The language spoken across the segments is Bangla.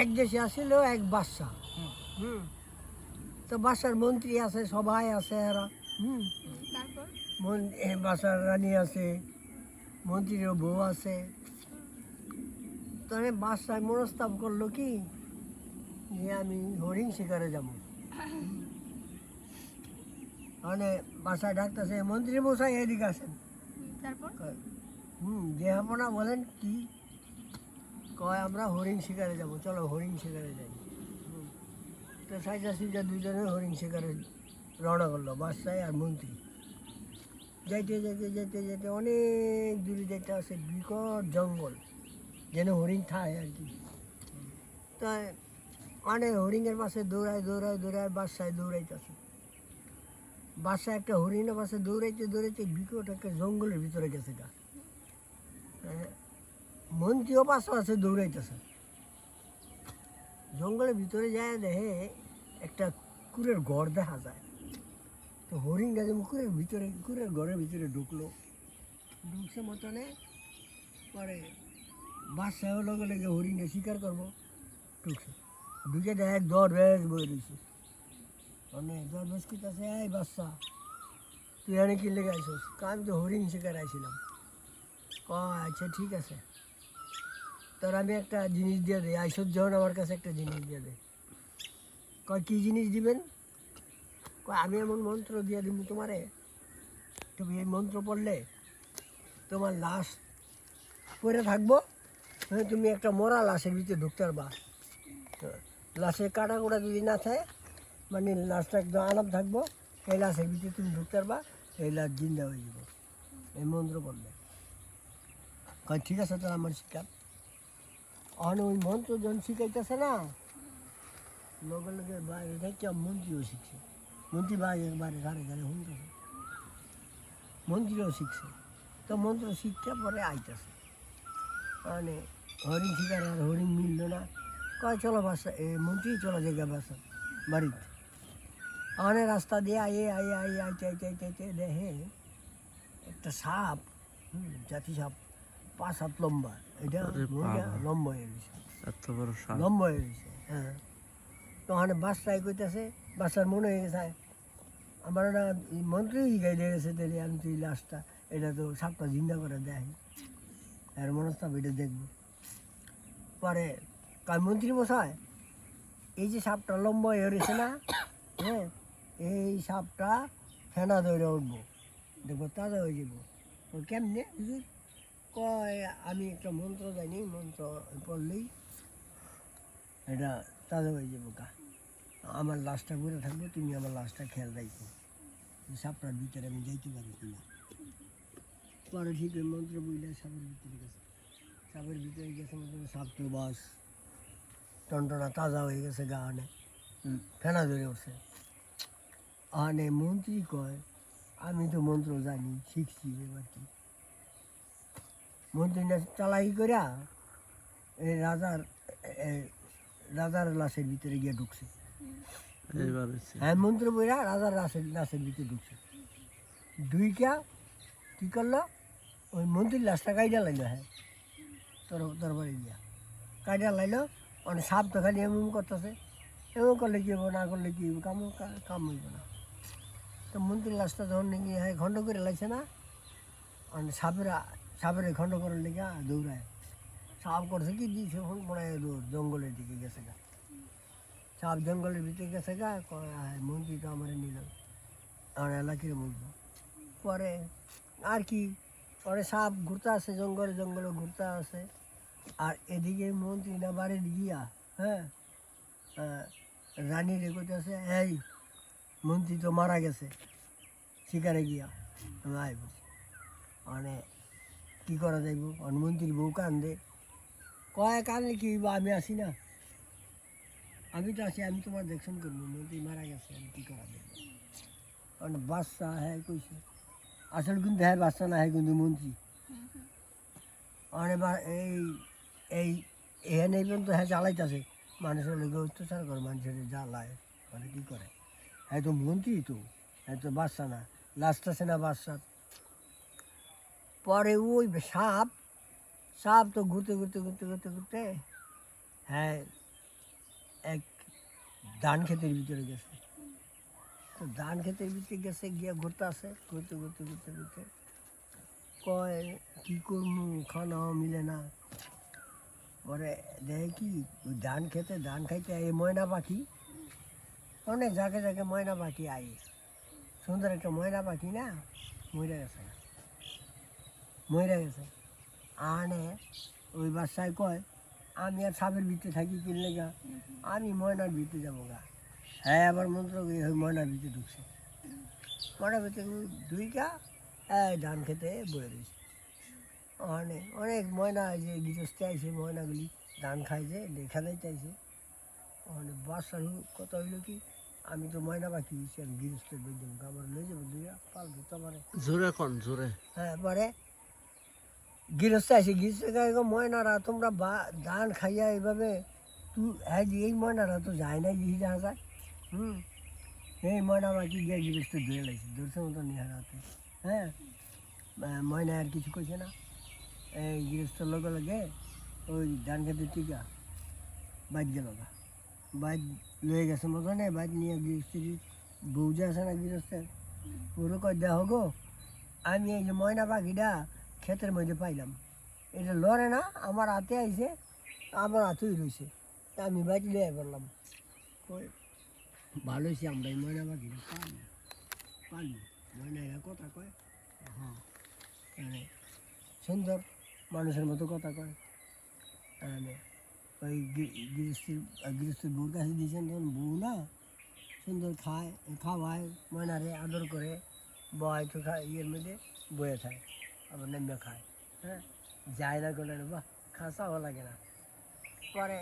এক দেশে আসিল এক বাদশা হুম। তো বাসার মন্ত্রী আছে সবাই আছে এরা। হুম। তারপর? এ বাসার রানী আছে মন্ত্রীরও বউ আছে। তাহলে বাসায় মনস্তাব করল কি? যে আমি হরিণ শিকারে যাব। মানে বাসায় ডাকতেছে মন্ত্রী মশাই এদিকে আসেন। হুম, আপনা বলেন কি কয় আমরা হরিণ শিকারে যাব। চলো হরিণ শিকারে যাই। তো সাইজা সিজা দুজনে হরিণ শিকারে রওনা করল বাদশাহ আর মন্ত্রী। যাইতে যাইতে যাইতে যাইতে অনেক দূরে যাইতে আছে বিকট জঙ্গল যেন হরিণ খায় আর কি। তাই মানে হরিণের পাশে দৌড়ায় দৌড়ায় দৌড়ায় বাসায় দৌড়াইতেছে। বাসা একটা হরিণের পাশে দৌড়াইতে দৌড়াইতে বিকট একটা জঙ্গলের ভিতরে গেছে হ্যাঁ, মন্ত্রীও পাশে পাশে দৌড়াইতেছে। জঙ্গলের ভিতরে যায় দেখে একটা কুকুরের ঘর দেখা যায়। তো হরিণ গাছে কুকুরের ভিতরে কুকুরের ঘরের ভিতরে ঢুকলো। ঢুকছে মতনে পরে বাদশাহ লগে লগে হরিণে শিকার করব। ঢুকছে। ঢুকে দেয় এক দর বেশ বই রয়েছে মানে দর বেশ কিতাছে এই বাচ্চা তুই এনে কি লেগে আইসস কয়, তো হরিণ শিকার আইছিলাম। কয় আচ্ছা ঠিক আছে। তোর আমি একটা জিনিস দিয়ে দিই আইসত যখন আমার কাছে একটা জিনিস দিয়ে দে। কয়, কী জিনিস দিবেন? কয়, আমি এমন মন্ত্র দিয়ে দিব তোমারে। তুমি এই মন্ত্র পড়লে তোমার লাশ পরে থাকব। হ্যাঁ তুমি একটা মরা লাশের ভিতরে ঢুকতে পারবা। লাশের কাটা কোটা যদি না থাকে মানে লাশটা একদম আরাম থাকব, এই লাশের ভিতরে তুমি ঢুকতে পারবা, এই লাশ জিন্দা হয়ে যাব। এই মন্ত্র পড়লে। কয়, ঠিক আছে তাহলে আমার শিকার অন ওই মন্ত্র শিখাইতেছে না? লগে বাইরে থেকে মন্ত্রীও শিখছে। মন্ত্রী বাইরে বাইরে, ঘরে ঘরে শুনতেছে মন্ত্রীও শিখছে। তো মন্ত্র শিখতে পরে আইতেছে। মানে হরিণ শিকার আর হরিণ মিললো না। কয়, চলো বাসা, এ মন্ত্রী চলো জায়গা বাসা, বাড়িতে। অনেক রাস্তা দিয়ে আইয়ে আইয়ে আইয়ে, আইতে আইতে আইতে আইতে দেখে একটা সাপ জাতি সাপ পাঁচ হাত লম্বা। এটা। লম্বা হয়ে গেছে। এত বড় লম্বা হয়ে গেছে হ্যাঁ। তো ওখানে বাসায় কইতেছে বাসার মনে হয়ে গেছে আমার না মন্ত্রী গাই গেছে তাহলে আমি তো এই লাশটা এটা তো সাপটা জিন্দা করে দেয়। আর মনস্তাপ এটা দেখব। পরে কাল মন্ত্রী মশাই এই যে সাপটা লম্বা হয়ে রয়েছে না হ্যাঁ এই সাপটা ফেনা ধরে উঠবো। দেখব তাজা হয়ে যাব। কেমনে? কয় আমি একটা মন্ত্র জানি মন্ত্র পড়লেই এটা তাজা হয়ে যাব গা। আমার লাশটা ঘুরে থাকবে তুমি আমার লাশটা খেয়াল রাখো সাপটার ভিতরে আমি যাইতে পারি কিনা? পরে ঠিক ওই মন্ত্র বইলে সাপের ভিতরে গেছে। সাপের ভিতরে গেছে মতো সাপ তো বাস। টনটনা তাজা হয়ে গেছে গা আনে। ফেনা ধরে উঠছে। আনে মন্ত্রী কয় আমি তো মন্ত্র জানি শিখছি এবার কি। মন্ত্রী না চালাই করিয়া এই রাজার রাজার লাশের ভিতরে গিয়ে ঢুকছে। হ্যাঁ মন্ত্র বইরা রাজার লাশের লাশের ভিতরে ঢুকছে। ঢুইকা কি করল? ওই মন্ত্রীর লাশটা কাইডা লাইলো হ্যাঁ। তোর তোর বাড়ি গিয়া। কাইডা লাইলো মানে সাপ তো খালি এমন করতেছে। এমন করলে কি হব না করলে কি হব কাম কাম হইব না। তো মন্ত্রীর লাশটা যখন নাকি হ্যাঁ খণ্ড করে লাগছে না মানে সাপের সাপের খণ্ড করার লেগে দৌড়ায়। সাপ করছে কি? দিয়েছে ফোন, মনে হয় জঙ্গলের দিকে গেছে গা। সাপ জঙ্গলের ভিতরে গেছে গা মন্ত্রী তো আমার নিল। আমার এলাকার মধ্যে পরে, আর কি? পরে সাপ ঘুরতে আসে, জঙ্গলে জঙ্গলে ঘুরতে আসে। আর এদিকে মন্ত্রী না, বাড়ির গিয়া হ্যাঁ রানী রেখেছে এই, মন্ত্রী তো মারা গেছে। শিকারে গিয়া, আমি আই মানে কী করা যাইব? আর মন্ত্রীর বউ কান্দে। কয় কান্দে কি হইবো, আমি আসি না। আমি তো আছি আমি তোমার দেখশন করব। মন্ত্রী মারা গেছে আমি কী করা যাবে কারণ বাচ্চা হ্যাঁ কইছে। আসল কিন্তু হ্যাঁ বাচ্চা না হ্যাঁ কিন্তু মন্ত্রী। অনেক এই এই এখানে এই পর্যন্ত হ্যাঁ চালাইতেছে মানুষের লোক অত্যাচার করে মানুষের জ্বালায় মানে কী করে? হ্যাঁ তো মন্ত্রী তো হ্যাঁ তো বাচ্চা না। লাস্ট আছে না বাচ্চা পরে ওই সাপ সাপ তো ঘুরতে ঘুরতে ঘুরতে ঘুরতে ঘুরতে হ্যাঁ এক ধান খেতের ভিতরে গেছে। তো ধান খেতের ভিতরে গেছে, গিয়ে ঘুরতে আসে, ঘুরতে ঘুরতে ঘুরতে ঘুরতে। কয়, কী করব খাওয়া মিলে না। পরে দেখে কি, ওই ধান খেতে, ধান খাইতে এই ময়না পাখি, অনেক জায়গায় জায়গায় ময়না পাখি আই সুন্দর একটা ময়না পাখি না, মরে গেছে মরে গেছে। আনে ওই বাসায় কয় আমি আর সাপের ভিতরে থাকি কিনলে গা আমি ময়নার ভিতরে যাব গা। হ্যাঁ আবার মন্ত্র ওই ময়নার ভিতরে ঢুকছে। ময়নার ভিতরে দুইটা এই ধান খেতে বয়ে রয়েছে। অনেক অনেক ময়না যে গৃহস্থে আইছে ময়নাগুলি ধান খাইছে দেখা দেয় চাইছে অনেক বাসার কথা হইল কি আমি তো ময়না পাখি দিচ্ছি আমি গৃহস্থের বই দেবো আমার লয়ে যাব দুইয়া পালবো তোমার। জোরে কোন জোরে। হ্যাঁ পরে গৃহস্থ আছে, গৃহস্থ ময়নারা তোমরা বা ধান খাইয়া এইভাবে তুই হ্যাঁ যে এই ময়নারা তো যায় না গিয়ে যাওয়া যায় হুম, এই ময়না বাকি গিয়ে গৃহস্থ ধরে লাগছে ধরছে মতো নিয়ে হারাতে হ্যাঁ ময়না আর কিছু করছে না। এই গৃহস্থর লগে লগে ওই ধান খেতে টিকা, বাদ গেল বাদ লয়ে গেছে মতনে, বাদ নিয়ে গৃহস্থির বউ যে আছে না গৃহস্থের পুরো কয় দেহ গো, আমি এই যে ময়না পাখিটা ক্ষেতের মধ্যে পাইলাম। এটা লড়ে না, আমার হাতে আইছে, আমার হাতেই রয়েছে আমি বাড়ি লিয়ে কই, ভালো হয়েছে আমরা ময়না পাখিটা পালি পালি। ময়না এরা কথা কয়? হ্যাঁ। সুন্দর মানুষের মতো কথা কয়। মানে ওই গৃ- গৃহস্থির গৃহস্থির বউর কাছে দিয়েছেন তখন বউ না? সুন্দর খায়, খাওয়ায়, ময়নারে আদর করে, বয় তো খায়, ইয়ের মধ্যে বয়ে থাকে। আবার নেমে খায় হ্যাঁ? যায় না কোনো বাহ খাসাও লাগে না। পরে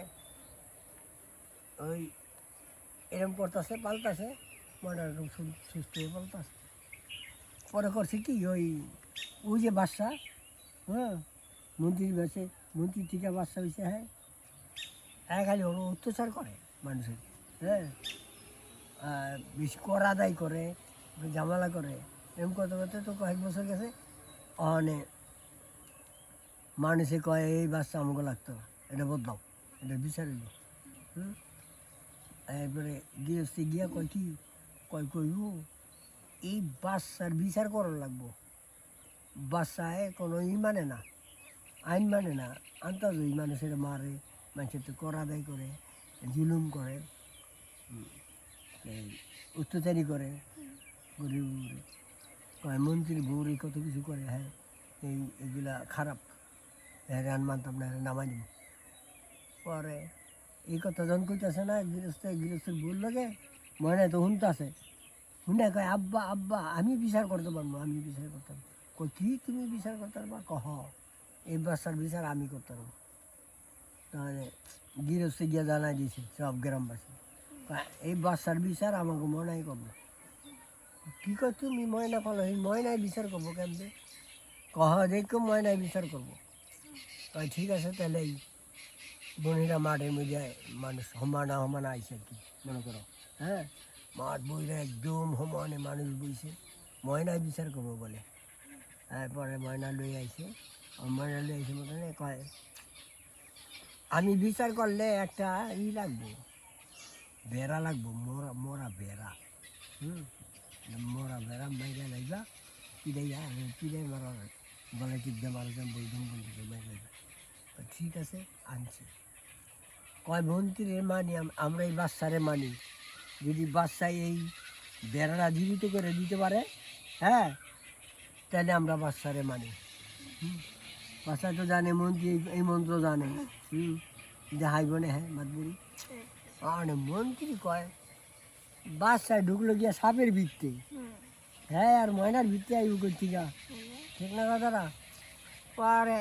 ওই এরম করতেছে পাল্টাছে ময়না এরকম সু- সুস্থ হয়ে পাল্টাছে। পরে করছে কি, ওই ওই যে বাচ্চা হ্যাঁ? মন্ত্রীর বাসে মন্ত্রী থেকে বাচ্চা হয়েছে হ্যাঁ? হ্যাঁ খালি ওরা অত্যাচার করে মানুষের হ্যাঁ? বেশি কর আদায় করে জামালা করে। এরকম করতে করতে তো কয়েক বছর গেছে অনে। মানুষে কয়, এই বাচ্চা আমাকে লাগতো এটা বদলাও এটা বিচার হইল হুম? এরপরে গৃহস্থী গিয়া কয়, কি? কয়, কইব, এই বাচ্চার বিচার করার লাগবো। বাচ্চায় কোনো ই মানে না, আইন মানে না। আন্তাজ ওই মানুষের মারে, মানুষের তো কর আদায় করে, জুলুম করে অত্যাচারী করে গরিব উপরে। কয়, মন্ত্রী, বৌরি কত কিছু করে হ্যাঁ? এই, এগুলা খারাপ। হ্যাঁ রান মানতাম না হ্যাঁ নামাই দিব। পরে এই কথা যখন কইতাছে না গৃহস্থ গৃহস্থের বল লাগে, মনে তো শুনতাছে। শুনে কয়, আব্বা আব্বা, আমি বিচার করতে পারব, আমি বিচার করতে পারব। কই কি তুমি বিচার করতে পারবা? কহ, এই বাচ্চার বিচার আমি করতে পারব। তাহলে গৃহস্থে গিয়ে জানাই দিয়েছে সব গ্রামবাসী। এই বাচ্চার বিচার আমাকে মনাই করব। কি কর তুমি? ময়না পালো এই ময়নায় বিচার করব কেমনে কহ দেখো ময়নায় বিচার করব কয়, ঠিক আছে তাহলে এই বনিরা মাঠের মধ্যে মানুষ সমানা সমানা আইসে আর কি? মনে করো হ্যাঁ মাঠ বইরা একদম সমানে মানুষ বইছে ময়নায় বিচার করব বলে। তারপরে ময়না লই আইছে ময়না লই আইসে মতনে কয়, আমি বিচার করলে একটা ই লাগবো। বেড়া লাগবো মরা মরা বেড়া হুম? মরা বেড়া মাইরা লাইবা পিড়াইয়া পিড়াই মারা গলে টিপ দিয়ে মারা যান বলতাম বলতে মাইরা ঠিক আছে আনছি। কয় মন্ত্রীর মানি আমরা এই বাচ্চারে মানি। যদি বাচ্চা এই বেড়াটা জীবিত করে দিতে পারে হ্যাঁ তাহলে আমরা বাচ্চারে মানি। হুম। বাচ্চা তো জানে মন্ত্রী এই- মন্ত্র জানে। হুম যাহাই বনে হ্যাঁ মাতবুড়ি আর মন্ত্রী কয় বাচ্চা ঢুকলো গিয়া সাপের ভিত্তে হ্যাঁ আর ময়নার ভিত্তে আইব করছি গা ঠিক না কথাটা পরে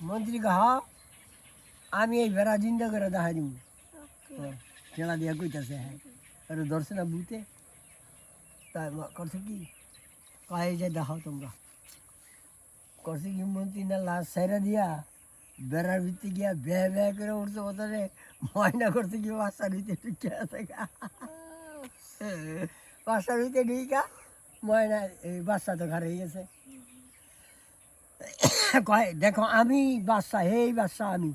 মন্ত্রী কহ আমি এই ভেড়া জিন্দা করে দেখা দিব খেলা দিয়া কইতাছে হ্যাঁ আর ধরছে না বুতে তাই ম- করছে কি কয় যে দেখাও তোমরা করছে কি মন্ত্রী না লাশ সাইরা দিয়া বেড়ার ভিত্তি গিয়া বে বে করে উঠছে ওখানে ময়না করছে কি বাসার ভিতরে ঢুকে আছে। বাসার ভিতরে ঢুকা ময়না এই বাচ্চা তো ঘরে গেছে। কয়, দেখো আমি বাচ্চা এই বাচ্চা আমি।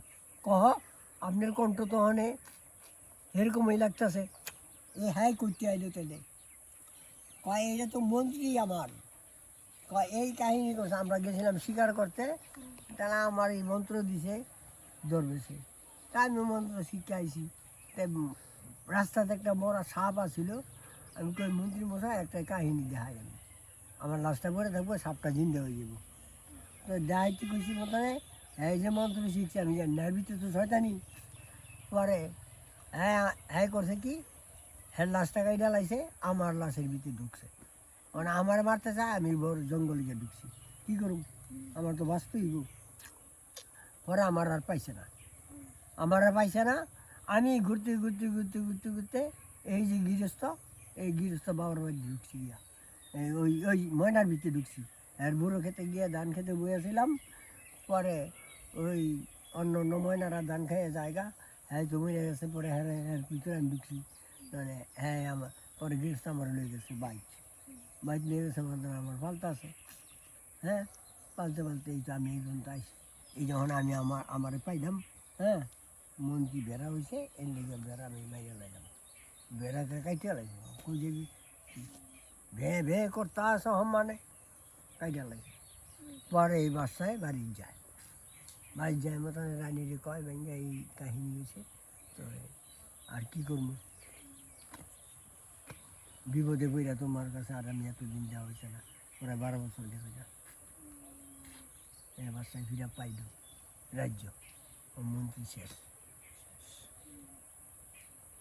কহ, আপনার কণ্ঠ তো অনে, এরকমই লাগতেছে। এ হ্যাঁ করতে আইলো তাহলে কয়, এটা তো মন্ত্রী আমার। কয়, এই কাহিনী করছে আমরা গেছিলাম শিকার করতে, তারা আমার এই মন্ত্র দিছে, ধরবেছে। আমি মন্ত্র শিখে আইছি তাই রাস্তাতে একটা বড় সাপ আছিল। আমি কই, মন্ত্রী মশাই, একটা কাহিনী দেখা যাবে আমার লাশটা পরে থাকব, সাপটা জিন্দা হয়ে যাব। তো দেখাইতে খুশি মতনে এই যে মন্ত্র শিখছি, আমি জানি না ভিতরে তো শয়তানি। পরে হ্যাঁ হ্যাঁ করছে কি? হ্যাঁ লাশটা কাইটা লাইছে, আমার লাশের ভিতরে ঢুকছে। মানে আমার মারতে চায়, আমি বড় জঙ্গলে গিয়ে ঢুকছি। কী করুম? আমার তো বাঁচতেই গো পরে আমার আর পাইছে না। আমার পাইছে না। আমি ঘুরতে ঘুরতে ঘুরতে ঘুরতে ঘুরতে এই যে গৃহস্থ, এই গৃহস্থ বাবার বাড়ি ঢুকছি গিয়া। ওই ওই ময়নার ভিতরে ঢুকছি। আর বুড়ো খেতে গিয়ে ধান খেতে বসেছিলাম পরে ওই অন্য অন্য ময়নারা ধান খেয়ে জায়গা হ্যাঁ তো মরে গেছে পরে হ্যাঁ হ্যাঁ ভিতরে আমি ঢুকছি। মানে হ্যাঁ আমার, পরে গৃহস্থ আমার লয়ে গেছে বাইক। বাইক নিয়ে গেছে মানে আমার পালতা আছে। হ্যাঁ পালতে পালতে এই তো আমি এই পর্যন্ত আইসি এই যখন আমি আমার, আমারে পাইলাম হ্যাঁ মন্ত্রী বেড়া হয়েছে এর লেগে বেড়া আমি মাইয়া লাইলাম। বেড়াকে কাইতে লাগবে? কই যাবি? ভে ভে করতে আসো মানে কাইটা লাগে পরে এই বাসায় বাড়ি যায়। বাড়ি যায় মতন রানীরে কয় ভেঙ্গে এই কাহিনী হয়েছে তো আর কি করব? বিপদে বইরা তোমার কাছে আর আমি এতদিন যাওয়া হয়েছে না ওরা বারো বছর লেগে যা এই বাসায় ফিরা পাইল। রাজ্য মন্ত্রী শেষ।